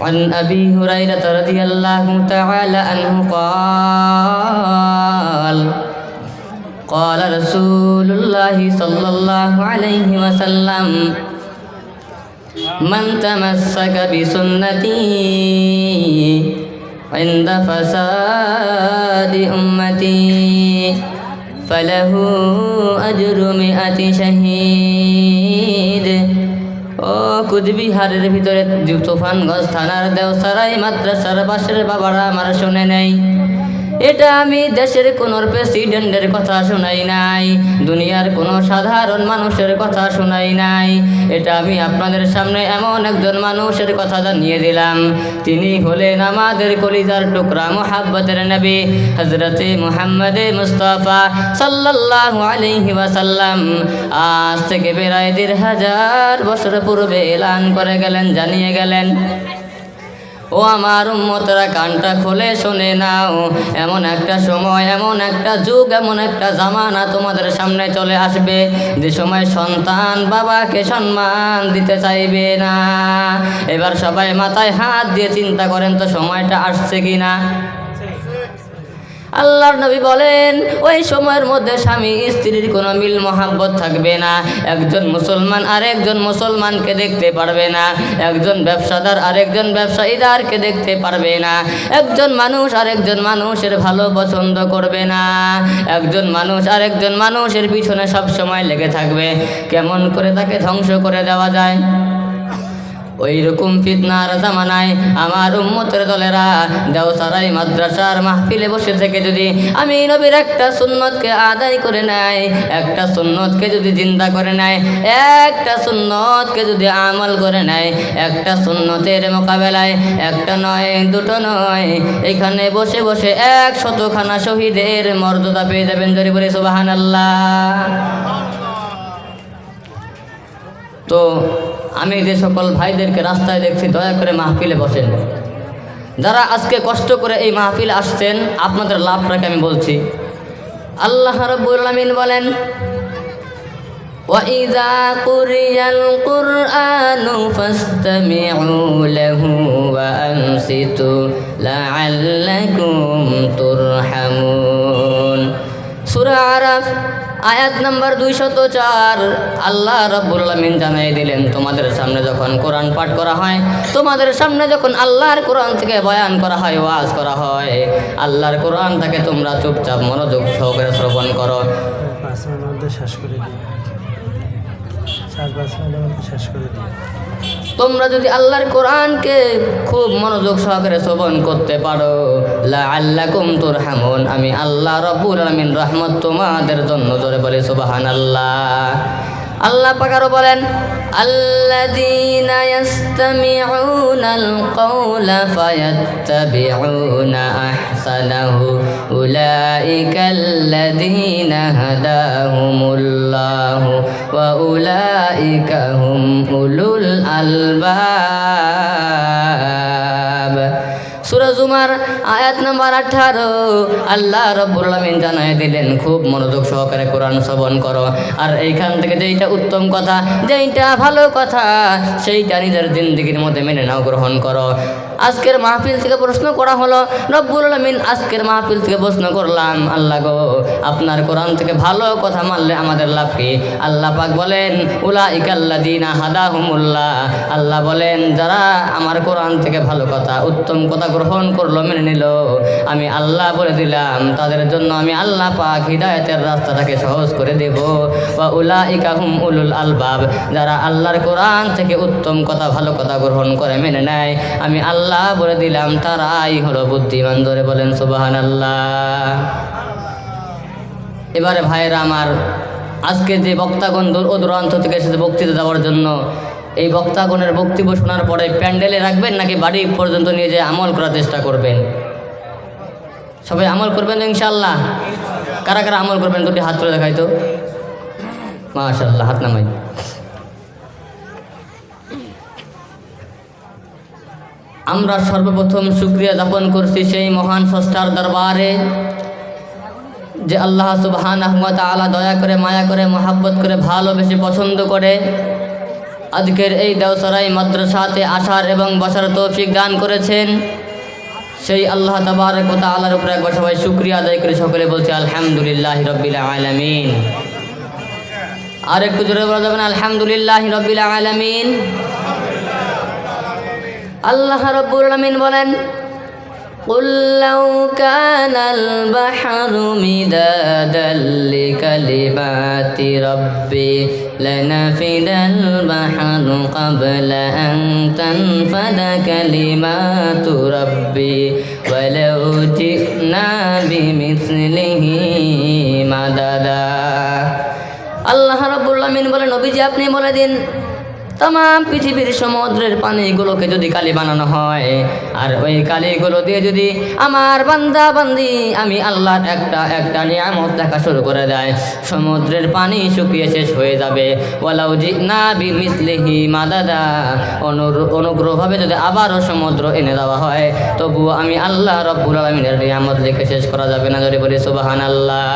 عن أبي هريرة رضي الله تعالى عنه قال قال رسول الله صلى الله عليه وسلم من تمسك بسنتي عند فساد أمتي فله أجر مئة شهيد. ও কুচবিহারের ভিতরে তুফানগঞ্জ থানার দেওসারাই মাদ্রাসার পাশের বাবারা আমার শুনে নেই। এটা আমি দেশের কোন প্রেসিডেন্টের কথা শোনাই নাই, দুনিয়ার কোনো সাধারণ মানুষের কথা শোনাই নাই। এটা আমি আপনাদের সামনে এমন একজন মানুষের কথা জানিয়ে দিলাম। তিনি হলেন আমাদের কলিজার টুকরা মোহাব্বতের নবী হজরতে মোহাম্মদে মুস্তফা আলাইহি ওয়াসাল্লাম। আজ থেকে প্রায় দেড় হাজার বছর পূর্বে এলান করে গেলেন, জানিয়ে গেলেন ও আমার উম্মতরা কানটা খোলে শোনে নাও। এমন একটা সময়, এমন একটা যুগ, এমন একটা জামানা তোমাদের সামনে চলে আসবে। যে সময় সন্তান বাবাকে সম্মান দিতে চাইবে না। এবার সবাই মাথায় হাত দিয়ে চিন্তা করেন, তো সময়টা আসছে কি না আল্লাহর নবী বলেন, ওই সময়ের মধ্যে স্বামী স্ত্রীর কোনো মিল মহাব্বত থাকবে না। একজন মুসলমান আরেকজন মুসলমানকে দেখতে পারবে না। একজন ব্যবসাদার আরেকজন ব্যবসায়ীদারকে দেখতে পারবে না। একজন মানুষ আরেকজন মানুষের ভালো পছন্দ করবে না। একজন মানুষ আরেকজন মানুষের পিছনে সব সময় লেগে থাকবে। কেমন করে তাকে ধ্বংস করে দেওয়া যায়? ওই রকম ফিতনার জামানায় আমার উম্মতের দলেরা দেওসারাই মাদ্রাসার মাহফিলে বসে থেকে যদি আমি নবীর একটা সুন্নতকে আদায় করে নেয়, একটা সুন্নতকে যদি জিন্দা করে নেয়, একটা সুন্নতকে যদি আমল করে নেয়, একটা সুন্নতের মোকাবেলায় একটা নয়, দুটো নয়, এখানে বসে বসে এক শতখানা শহীদের মর্যাদা পেয়ে যাবেন জরি বলে সুবাহান আল্লাহ তো আমি যে সকল ভাইদেরকে রাস্তায় দেখছি দয়া করে মাহফিলে বসেন যারা আজকে কষ্ট করে এই মাহফিলে আসছেন আপনাদের লাভটাকে আমি বলছি আল্লাহ রব্বুল আলামিন বলেন وإذا قرئ القرآن فاستمعوا له وأنصتوا لعلكم ترحمون সূরা আরাফ আয়াত নাম্বার দুইশত চার। আল্লাহ রব্বুল আলমিন জানাই দিলেন, তোমাদের সামনে যখন কোরআন পাঠ করা হয়, তোমাদের সামনে যখন আল্লাহর কোরআন থেকে বয়ান করা হয়, ওয়াজ করা হয়, আল্লাহর কোরআন থেকে তোমরা চুপচাপ মনোযোগ সহকারে শ্রবণ করো। শেষ করে তোমরা যদি আল্লাহর কোরআনকে খুব মনোযোগ সহকারে শ্রবণ করতে পারো আল্লাহ তোর হামন আমি আল্লাহ রব্বুল আলমিন রহমত তোমাদের জন্য জোরে বলে সুবাহান আল্লাহ আল্লাহ পাকারও বলেন الذين يستمعون القول فيتبعون أحسنه. أولئك الذين هداهم الله وأولئك هم أولو الألباب. সুরা জুমার আয়াত নাম্বার আঠারো। আল্লাহ রব্বুল জানাই দিলেন, খুব মনোযোগ সহকারে কোরআন শ্রবণ করো। আর এইখান থেকে যেইটা উত্তম কথা, যেইটা ভালো কথা, সেইটা নিজের জিন্দগির মধ্যে মেনে নাও, গ্রহণ করো। আজকের মাহফিল থেকে প্রশ্ন করা হলো, রব্বুল আলামিন আজকের মাহফিল থেকে প্রশ্ন করলাম, আল্লাহ গো, আপনার কোরআন থেকে ভালো কথা মানলে আমাদের লাভ কি? আল্লাহ পাক বলেন উলা ইকাল্লাদিনা হাদাহুমুল্লাহ। আল্লাহ বলেন, যারা আমার কোরআন থেকে ভালো কথা, উত্তম কথা গ্রহণ করল মেনে নিল। আমি আল্লাহ বলে দিলাম, তাদের জন্য আমি আল্লাহ পাক হৃদায়তের রাস্তাটাকে সহজ করে দেব। বা উলা ইকাহুম উলুল আলবাব, যারা আল্লাহর কোরআন থেকে উত্তম কথা, ভালো কথা গ্রহণ করে মেনে নেয়। আমি আল্লাহ বলে দিলাম, তারাই হলো বুদ্ধিমান, ধরে বলেন সুবাহান আল্লাহ এবারে ভাইয়েরা আমার আজকে যে বক্তাগণ দূর ও দূরান্ত থেকে এসেছে বক্তৃতা দেওয়ার জন্য, এই বক্তাগণের বক্তব্য শোনার পরে প্যান্ডেলে রাখবেন নাকি বাড়ি পর্যন্ত নিয়ে যেয়ে আমল করার চেষ্টা করবেন? সবাই আমল করবেন ইনশাল্লাহ কারা কারা আমল করবেন? দুটি হাত তুলে দেখাই তো। মাশাল্লাহ হাত নামাই। আমরা সর্বপ্রথম সুক্রিয়া যাপন করছি সেই মহান স্রষ্টার দরবারে। যে আল্লাহ সুবহান আহমদ আলা দয়া করে, মায়া করে, মহাব্বত করে, ভালোবেসে পছন্দ করে। আজকের এই দেওসরাই মাদ্রাসাতে আসার এবং বসার তৌফিক দান করেছেন। সেই আল্লাহ তাবারক ও তাআলার উপরে একবার সবাই শুক্রিয়া আদায় করে সকলে বলছে, আলহামদুলিল্লাহ রব্বিল আলামিন। আর একটু জোরে বলা যাবেন আলহামদুলিল্লাহ রব্বিল আলামিন। আল্লাহ রব্বুল আলামিন বলেন قل لو كان البحر مدادا لكلمات ربي لنفد البحر قبل أن تنفد كلمات ربي ولو جئنا بمثله مددا আল্লাহ রাব্বুল আলামিন বলে নবীজি আপনি বলে দিন তাম পৃথিবীর সমুদ্রের পানিগুলোকে যদি কালি বানানো হয়, আর ওই কালিগুলো দিয়ে যদি আমার বান্দা বান্দি, আমি আল্লাহর একটা একটা নিয়ামত দেখা শুরু করে দেয়। সমুদ্রের পানি শুকিয়ে শেষ হয়ে যাবে। ওয়ালাউ জি না বি মিসলিহি মাদাদা অনুগ্রহভাবে যদি আবারও সমুদ্র এনে দেওয়া হয়, তবুও আমি আল্লাহ রব্বুল আলমিনের নিয়ামত লিখে শেষ করা যাবে না। যদি বলি সুবাহান আল্লাহ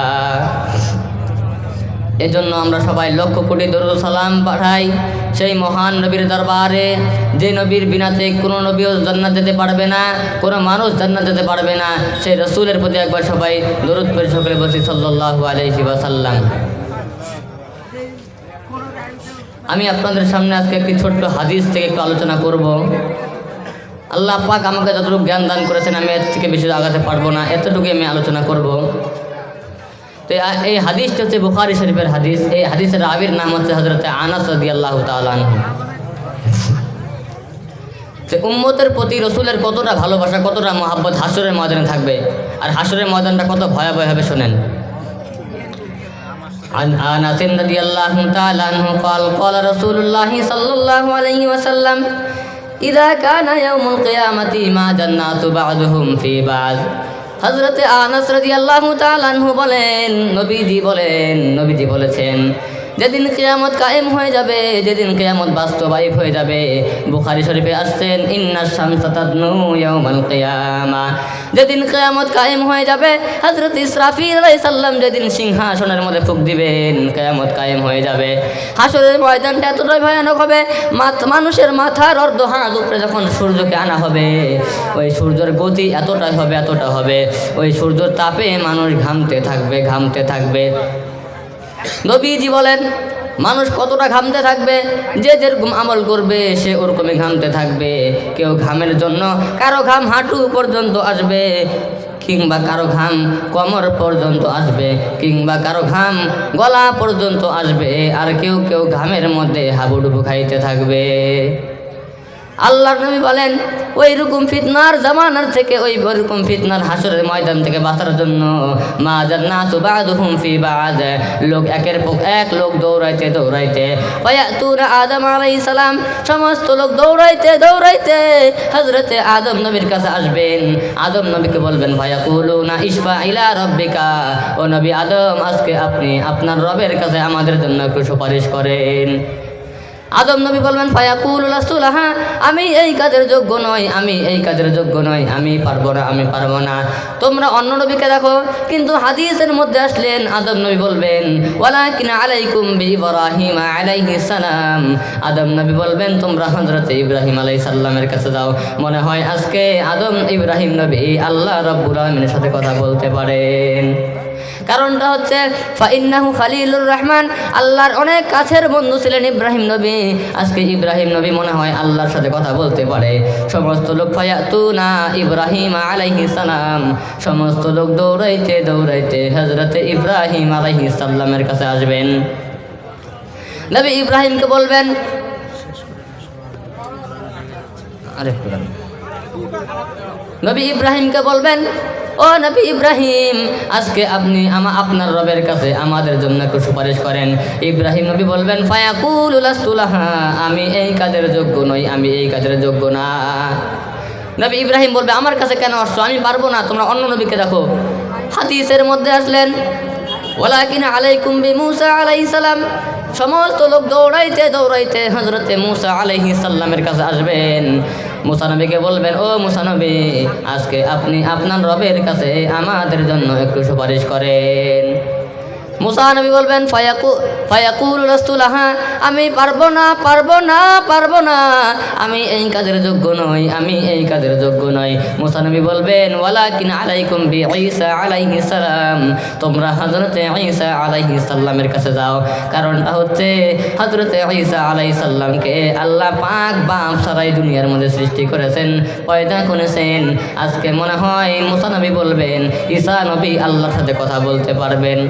এজন্য আমরা সবাই লক্ষ কোটি দরুদ সালাম পাঠাই সেই মহান নবীর দরবারে। যে নবীর বিনাতে কোনো নবীও জান্নাত যেতে পারবে না, কোনো মানুষ জান্নাত যেতে পারবে না, সেই রসুলের প্রতি একবার সবাই দরুদ করে সকলে বসি সাল্লাল্লাহু আলাইহি ওয়াসাল্লাম। আমি আপনাদের সামনে আজকে একটি ছোট্ট হাদিস থেকে একটু আলোচনা করব। আল্লাহ পাক আমাকে যতটুকু জ্ঞান দান করেছেন আমি এর থেকে বেশি আগাতে পারব না, এতটুকুই আমি আলোচনা করব। তো এ- এই হাদিসটা হচ্ছে বুখারি শরীফের হাদিস এই হাদিসের রাবির নাম হচ্ছে হজরত আনাস রদি আল্লাহ তালান যে উম্মতের প্রতি রসুলের কতটা ভালোবাসা কতটা মহাব্বত হাসরের ময়দানে থাকবে আর হাসরের ময়দানটা কত ভয়াবহ হবে শোনেন عن انس رضي الله تعالى عنه قال قال رسول الله صلى الله عليه وسلم اذا كان يوم القيامه ما الناس بعضهم في بعض হজরতে আনাস রাজি আল্লাহ তালানহু বলেন নবীজি বলেন নবীজি বলেছেন যেদিন কেয়ামত কায়েম হয়ে যাবে, যেদিন কেয়ামত বাস্তবায়িত হয়ে যাবে। বুখারি শরীফে আসছেন ইন্নার শামসাতাদনু ইয়াউমাল কিয়ামা। যেদিন কেয়ামত কায়েম হয়ে যাবে, হযরত ইসরাফিল আলাইহিস সালাম যেদিন সিংহাসনের মধ্যে ফুক দিবেন, কেয়ামত কায়েম হয়ে যাবে। হাসরের ময়দানটা এতটাই ভয়ানক হবে মানুষের মাথার অর্ধ হাত উপরে যখন সূর্যকে আনা হবে, ওই সূর্যের গতি এতটাই হবে, এতটা হবে। ওই সূর্যের তাপে মানুষ ঘামতে থাকবে ঘামতে থাকবে। নবীজি বলেন, মানুষ কতটা ঘামতে থাকবে? যে যেরকম আমল করবে, সে ওরকমই ঘামতে থাকবে। কেউ ঘামের জন্য কারও ঘাম হাঁটু পর্যন্ত আসবে, কিংবা কারও ঘাম কমর পর্যন্ত আসবে, কিংবা কারও ঘাম গলা পর্যন্ত আসবে, আর কেউ কেউ ঘামের মধ্যে হাবুডুবু খাইতে থাকবে। আল্লাহর নবী বলেন ওই রকম ফিতনার জামানার থেকে ওই ওরকম ফিতনার হাসরের ময়দান থেকে বাঁচার জন্য মা জান্নাতু বাদুহুম ফি বাদ। লোক একের পর এক লোক দৌড়াইতে দৌড়াইতে। ফায়াতুনা আদম আলাই সালাম। সমস্ত লোক দৌড়াইতে দৌড়াইতে হযরতে আদম নবীর কাছে আসবেন। আদম নবীকে বলবেন ভাইয়া কুলুনা ইশফা ইলা রব্বিকা। ও নবী আদম, আজকে আপনি আপনার রবের কাছে আমাদের জন্য একটু সুপারিশ করেন। আদম নবী বলবেন, ফায়াকুল হ্যাঁ আমি এই কাজের যোগ্য নই, আমি এই কাজের যোগ্য নই, আমি পারব না, আমি পারব না। তোমরা অন্য নবীকে দেখো, কিন্তু হাদিসের মধ্যে আসলেন, আদম নবী বলবেন, ওয়ালাকিন আলাইকুম বি ইব্রাহিম আলাইহিস সালাম। আদম নবী বলবেন, তোমরা হযরত ইব্রাহিম আলাই সাল্লামের কাছে যাও। মনে হয় আজকে আদম, ইব্রাহিম নবী আল্লাহ রাব্বুল আলামিনের সাথে কথা বলতে পারেন। কারণটা হচ্ছে, ফাইন্নাহু খালিলুর রহমান, আল্লাহর অনেক কাছের বন্ধু ছিলেন ইব্রাহিম নবী। আজকে ইব্রাহিম নবী মনে হয় আল্লাহর সাথে কথা বলতে পারে। সমস্ত লোক ফায়াতু না ইব্রাহিম আলাইহি সালাম। সমস্ত লোক দৌড়াইতে দৌড়াইতে হজরতে ইব্রাহিম আলাইহি সাল্লামের কাছে আসবেন। নবী ইব্রাহিমকে বলবেন আরে নবী ইব্রাহিমকে বলবেন, ও নবী ইব্রাহিম, আজকে আপনি আমা আপনার রবের কাছে আমাদের জন্য একটু সুপারিশ করেন। ইব্রাহিম নবী বলবেন, ফায়াকুল আমি এই কাজের যোগ্য নই, আমি এই কাজের যোগ্য না। নবী ইব্রাহিম বলবে, আমার কাছে কেন আসছো? আমি পারব না, তোমরা অন্য নবীকে দেখো। হাদিসের মধ্যে আসলেন ওলাকিন আলাইকুম বি মুসা আলাইহিস সালাম। সমস্ত লোক দৌড়াইতে দৌড়াইতে হজরতে মুসা আলাইহি সাল্লামের কাছে আসবেন। মুসানবীকে বলবেন ও মুসানবী আজকে আপনি আপনার রবের কাছে আমাদের জন্য একটু সুপারিশ করেন। মুসা নবী বলবেন, ফায়াকু, ফায়াকুল রাস্তুলাহা আমি পারব না পারব না পারব না। আমি এই কাজের যোগ্য নই, আমি এই কাজের যোগ্য নই। মুসা নবী বলবেন, ওয়ালাকিন আলাইকুম বি ঈসা আলাইহিস সালাম। তোমরা হযরতে ঈসা আলাইহিস সালামের কাছে যাও। কারণটা হচ্ছে হযরতে ঈসা আলাইহিস সালামকে আল্লাহ পাক বাপ সারাই দুনিয়ার মধ্যে সৃষ্টি করেছেন, পয়দা করেছেন। আজকে মনে হয় মুসা নবী বলবেন, ঈসা নবী আল্লাহর সাথে কথা বলতে পারবেন।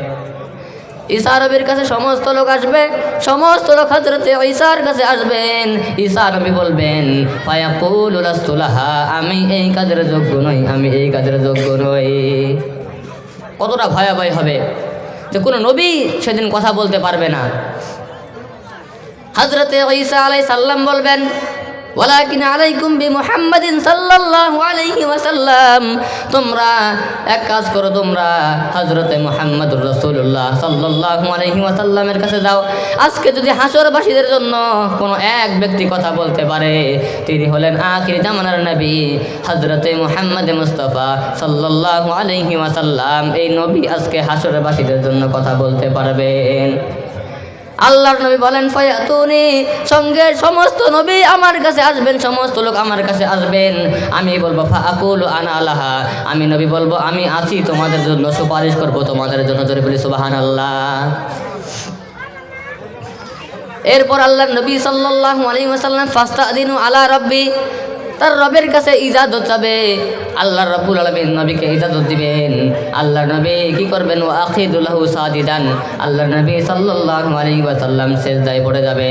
ঈসা নবীর কাছে সমস্ত লোক আসবে, সমস্ত লোক হজরতে ঈসার কাছে আসবেন। ঈসা নবী বলবেন আমি এই কাজের যোগ্য নই, আমি এই কাজের যোগ্য নই। কতটা ভয়াবহ হবে যে কোনো নবী সেদিন কথা বলতে পারবে না। হজরতে ঈসা আলাই সাল্লাম বলবেন ওয়ালাকিন আলাইকুম বি মুহাম্মাদিন সাল্লাল্লাহু আলাইহি ওয়াসাল্লাম। তোমরা এক কাজ করো, তোমরা হযরতে মুহাম্মদুর রাসূলুল্লাহ সাল্লাল্লাহু আলাইহি ওয়াসাল্লামের কাছে যাও। আজকে যদি হাসরবাসীদের জন্য কোনো এক ব্যক্তি কথা বলতে পারে, তিনি হলেন আখির জামানার নবী হযরতে মুহাম্মদ মুস্তাফা সাল্লাল্লাহু আলাইহি ওয়াসাল্লাম। এই নবী আজকে হাসরবাসীদের জন্য কথা বলতে পারবেন। আল্লাহর নবী বলেন, ফয়াতুনি, সঙ্গে সমস্ত নবী আমার কাছে আসবেন, সমস্ত লোক আমার কাছে আসবেন। আমি বলব ফাকুল আনা আল্লাহা আমি নবী বলব, আমি আছি, তোমাদের জন্য সুপারিশ করব, তোমাদের জন্য। জোরে বলি সুবাহান আল্লাহ এরপর আল্লাহ নবী সাল্লাল্লাহু আলাইহি ওয়াসাল্লাম, ফাস্তাদিনু আলা রাব্বি। তার রবের কাছে ইজাজত যাবে। আল্লাহ রবুল আলমিন নবীকে ইজাদত দিবেন। আল্লাহ নবী কি করবেন? ও আখিদুল্লাহ সাদিদান আল্লাহ নবী সাল্লাহ আলী ওয়াসাল্লাম শেষ দায় পড়ে যাবে।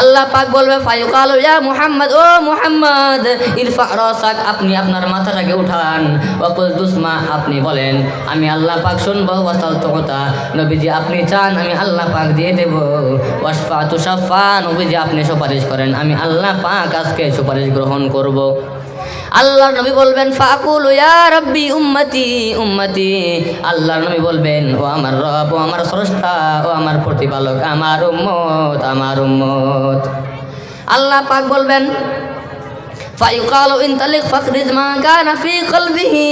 আল্লাহ পাক বলবে, ফায়ুকাল মুহাম্মদ, ও মুহাম্মদ, ইরফা রসাক, আপনি আপনার মাথাটাকে উঠান। ওয়াকুল দুসমা আপনি বলেন, আমি আল্লাহ পাক শুনব, ওয়াসাল কথা নবীজি, আপনি চান, আমি আল্লাহ পাক দিয়ে দেব। ওয়াসফা তুষাফা নবীজি, আপনি সুপারিশ করেন, আমি আল্লাহ পাক আজকে সুপারিশ গ্রহণ করব। আল্লাহ নবী বলবেন, ফাকুল ইয়া রব্বি উম্মতি উম্মতি। আল্লাহর নবী বলবেন, ও আমার রব, ও আমার স্রষ্টা, ও আমার প্রতিপালক, আমার উম্মত আমার উম্মত। আল্লাহ পাক বলবেন, ফায়ুকালু ইনতালিক ফাখরিজ মা কানা ফি কলবিহি।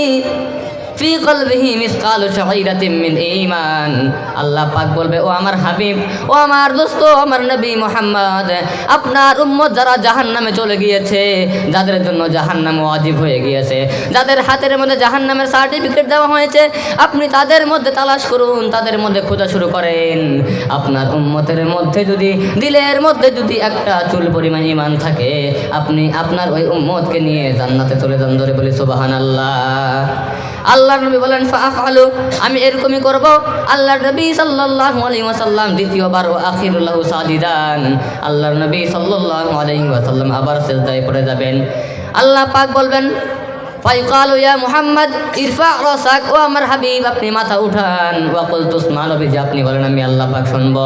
ফি কলবিহি মিসকালু শাইরাতিন মিন ঈমান। আল্লাহ পাক বলবে, ও আমার হাবিব, ও আমার দোস্ত আমার নবী মুহাম্মদ, আপনার উম্মত যারা জাহান্নামে চলে গিয়েছে, যাদের জন্য জাহান্নাম ওয়াজিব হয়ে গিয়েছে, যাদের হাতের মধ্যে জাহান্নামের সার্টিফিকেট দেওয়া হয়েছে, আপনি তাদের মধ্যে তালাশ করুন, তাদের মধ্যে খোঁজা শুরু করেন। আপনার উম্মতের মধ্যে যদি, দিলের মধ্যে যদি একটা চুল পরিমাণ ইমান থাকে, আপনি আপনার ওই উম্মতকে নিয়ে জান্নাতে চলে যান ধরে বলি সুবাহান আল্লাহ আল্লাহ নবী বলেন ফাফআলু আমি এরকমই করব। আল্লাহর নবী সাল্লাল্লাহু আলাইহি ওয়াসাল্লাম দ্বিতীয়বার ও আখিরুল্লাহু সাদিদান আল্লাহর নবী সাল্লাল্লাহু আলাইহি ওয়াসাল্লাম আবার সিজদায় পড়ে যাবেন। আল্লাহ পাক বলবেন ফাইকালু ইয়া মুহাম্মদ, ইরফা, রাসাক, ও আমার হাবিব, আপনি মাথা উঠান। ওয়াকুল তুসমা নবীজি, আপনি বলেন, আমি আল্লাহ পাক শুনব।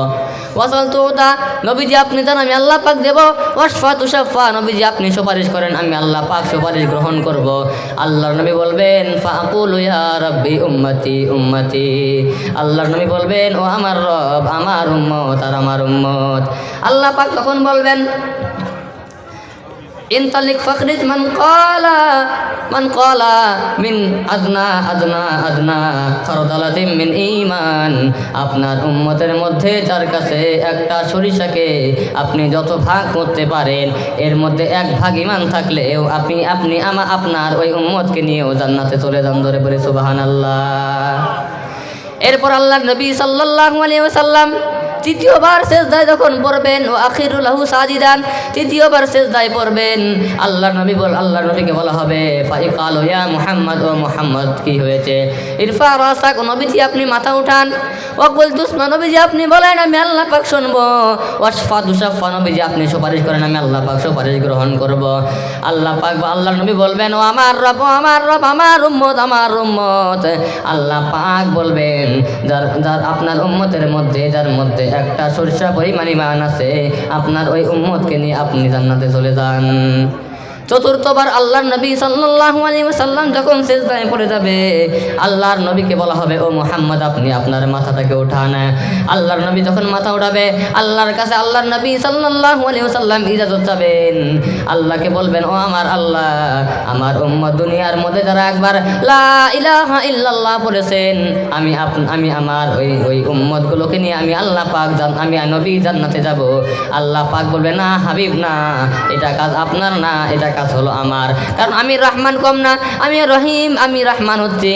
ওয়াসাল তুদা নবীজি, আপনি জান, আমি আল্লাহ পাক দেব। ওয়াসফা তুষাফা নবীজি, আপনি সুপারিশ করেন, আমি আল্লাহ পাক সুপারিশ গ্রহণ করব। আল্লাহর নবী বলবেন ফাকুল ইয়া রাব্বি উম্মতি উম্মতি। আল্লাহর নবী বলবেন, ও আমার রব, আমার উম্মত আর আমার উম্মত। আল্লাহ পাক তখন বলবেন انطلق فخرج من قال من قال من أدنى أدنى أدنى خردلة من إيمان আপনার উম্মতের মধ্যে যার কাছে একটা সরিষাকে আপনি যত ভাগ করতে পারেন এর মধ্যে এক ভাগ ইমান থাকলেও আপনি আপনি আমা আপনার ওই উম্মতকে নিয়েও জান্নাতে চলে যান ধরে বলে সুবাহান আল্লাহ এরপর আল্লাহ নবী সাল্লাল্লাহু আলাইহি ওয়াসাল্লাম তৃতীয়বার সেজদায় যখন পড়বেন, ও আখিরুল্লাহু সাজিদান, তৃতীয়বার সেজদায় পড়বেন। আল্লাহ নবী বল, আল্লাহ নবীকে বলা হবে, ফাইকাল ইয়া মুহাম্মদ, ও মুহাম্মদ, কি হয়েছে? ইরফা রাসাক নবীজি আপনি মাথা উঠান। ওয়াকুল দুসমা নবীজি আপনি বলেন, আমি আল্লাহ পাক শুনব। ওয়াসফা দুসাফা নবীজি আপনি সুপারিশ করেন, আমি আল্লাহ পাক সুপারিশ গ্রহণ করব। আল্লাহ পাক বা আল্লাহ নবী বলবেন, ও আমার রব আমার রব, আমার উম্মত আমার উম্মত। আল্লাহ পাক বলবেন, যার যার আপনার উম্মতের মধ্যে, যার মধ্যে একটা সরিষা পরিমাণ ইমান আছে। আপনার ওই উম্মতকে নিয়ে আপনি জান্নাতে চলে যান। চতুর্থবার আল্লাহর নবী সাল্লাল্লাহু আলাইহি ওয়াসাল্লাম যখন সিজদায় পড়ে যাবে, আল্লাহর নবীকে বলা হবে, ও মুহাম্মদ, আপনি আপনার মাথাটাকে উঠান। আল্লাহর নবী যখন মাথা উঠাবে, আল্লাহর কাছে আল্লাহর নবী সাল্লাল্লাহু আলাইহি ওয়াসাল্লাম ইজাজত চাবেন। আল্লাহকে বলবেন, ও আমার আল্লাহ, আমার উম্মত দুনিয়ার মধ্যে যারা একবার লা ইলাহা ইল্লাল্লাহ পড়েছেন, আমি আমি আমার ওই ওই উম্মতগুলোকে নিয়ে আমি আল্লাহ পাক জান, আমি নবী জান্নাতে যাব। আল্লাহ পাক বলবে না হাবিব, না, এটা কাজ আপনার না, এটা হলো আমার। কারণ আমি রহমান কম না আমি রহিম আমি রহমান হচ্ছে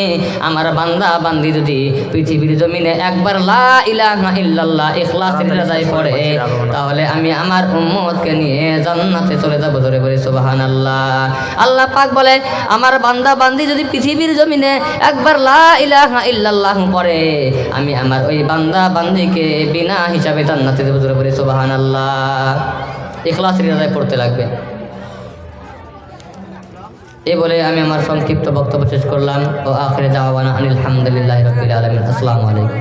আমার বান্দা বান্দি যদি পৃথিবীর জমিনে একবার লা ইলাহা ইল্লাল্লাহ ইখলাসের রাজায় পড়ে তাহলে আমি আমার উম্মতকে নিয়ে জান্নাতে চলে যাব ধরে বলি সুবহানাল্লাহ। আল্লাহ পাক বলে আমার বান্দা বান্দি যদি পৃথিবীর জমিনে একবার লা ইলাহা ইল্লাল্লাহ পড়ে আমি আমার ওই বান্দা বান্দিকে বিনা হিসাবে জান্নাতে দেবো ধরে বলি সুবহানাল্লাহ। ইখলাসের রাজায় পড়তে লাগবে। এ বলে আমি আমার সংক্ষিপ্ত বক্তব্য শেষ করলাম। ও আখরে দাওয়ানা আনিল হামদুলিল্লাহ রবিল আলমিন। আসসালামু আলাইকুম।